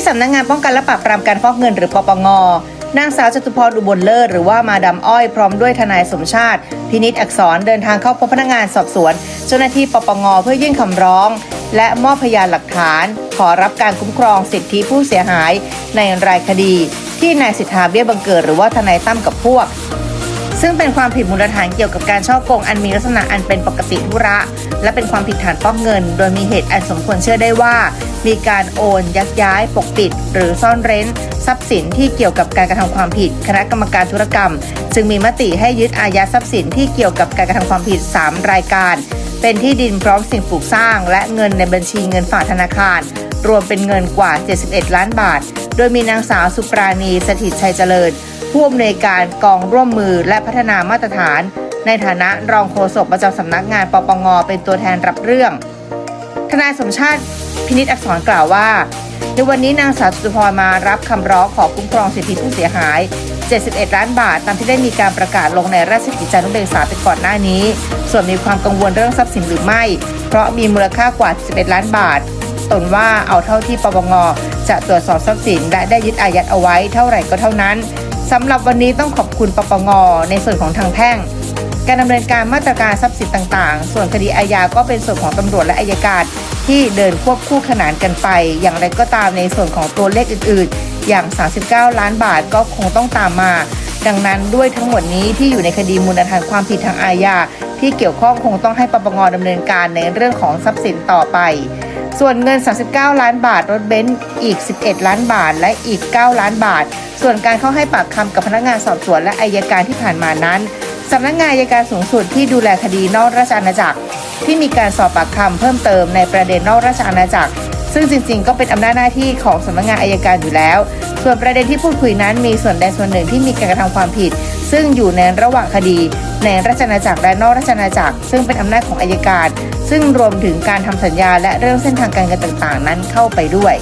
ที่สำนักงานป้องกันและปราบปรามการฟอกเงินหรือปปงนางสาวจตุพรอุบลเลิศหรือว่ามาดามอ้อยพร้อมด้วยทนายสมชาติ พินิษอักษรเดินทางเข้าพบพนักงานสอบสวน เจ้าหน้าที่ปปงเพื่อยื่นคำร้อง และมอบพยานหลักฐาน ขอรับการคุ้มครองสิทธิผู้เสียหายในรายคดี ที่นายสิทธาเบี้ยบังเกิดหรือว่าทนายตั้มกับพวก ซึ่งเป็นความผิดมูลฐานเกี่ยวกับการช่อโกงอันมีลักษณะอันเป็นปกติธุระ และเป็นความผิดฐานฟอกเงิน โดยมีเหตุอันสมควรเชื่อได้ว่า มีการโอน ยักย้าย ปกปิด หรือซ่อนเร้น ทรัพย์สินที่เกี่ยวกับการกระทำความผิด คณะกรรมการธุรกรรม จึงมีมติให้ยึดอายัดทรัพย์สินที่เกี่ยวกับการกระทำความผิด 3 รายการ เป็นที่ดินพร้อมสิ่งปลูกสร้าง และเงินในบัญชีเงินฝากธนาคาร รวมเป็นเงินกว่า 71 ล้านบาท โดยมีนางสาวสุปราณีสถิตชัยเจริญ ผู้อำนวยการกองร่วมมือและพัฒนามาตรฐาน ในฐานะรองโฆษกประจำสำนักงานปปงเป็นตัวแทนรับเรื่อง ทนายสมชาติพินิษอักษรกล่าวว่า ในวันนี้นางสาวจตุพรมารับคำร้องขอคุ้มครองสิทธิผู้เสียหาย 71 ล้านบาท ตามที่ได้มีการประกาศลงในราชกิจจานุเบกษาไปก่อนหน้านี้ ส่วนมีความกังวลเรื่องทรัพย์สินหรือไม่ เพราะมีมูลค่ากว่า 11 ล้านบาทตนว่าเอาเท่าที่ปปงจะตรวจสอบทรัพย์สินและได้ยึดอายัดเอาไว้เท่าไหร่ก็เท่านั้น สำหรับวันนี้ต้องขอบคุณปปงในส่วนของทางแพ่ง การดำเนินการมาตรการทรัพย์สินต่างๆ ส่วนคดีอาญาก็เป็นส่วนของตำรวจและอายการที่เดินควบคู่ขนานกันไป อย่างไรก็ตามในส่วนของตัวเลขอื่นๆ อย่าง 39 ล้านบาทก็คงต้องตามมา ดังนั้นด้วยทั้งหมดนี้ที่อยู่ในคดีมูลฐานความผิดทางอาญาที่เกี่ยวข้องคงต้องให้ปปงดำเนินการในเรื่องของทรัพย์สินต่อไป ส่วนเงิน 39 ล้านบาท รถเบนซ์อีก 11 ล้านบาท และอีก 9 ล้านบาท ส่วนการเข้าให้ปากคำกับพนักงานสอบสวนและอายการที่ผ่านมานั้นสำนักงานอายการสูงสุดที่ดูแลคดีนอกราชอาณาจักร ที่มีการสอบปากคำเพิ่มเติมในประเด็นนอกราชอาณาจักร ซึ่งจริงๆ ก็เป็นอำนาจหน้าที่ของสำนักงานอายการอยู่แล้ว ส่วนประเด็นที่พูดคุยนั้นมีส่วนใดส่วนหนึ่งที่มีการกระทำความผิด ซึ่งอยู่ในระหว่างคดี ในราชอาณาจักรและนอกราชอาณาจักร ซึ่งเป็นอำนาจของอายการ ซึ่งรวมถึงการทำสัญญาและเรื่องเส้นทางการเงินต่างๆ นั้นเข้าไปด้วย